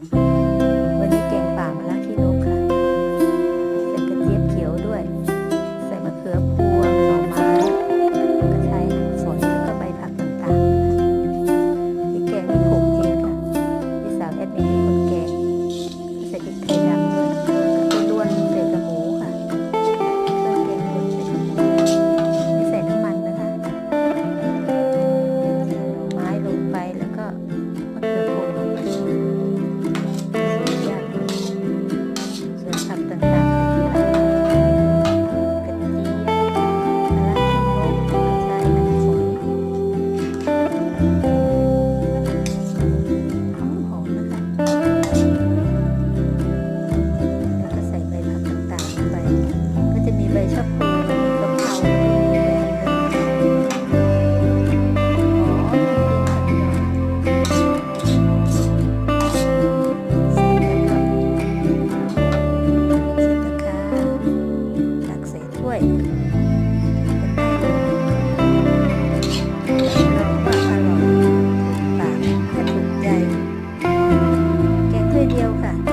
Bye. ช่วยแกงถ้วยเดียวค่ะ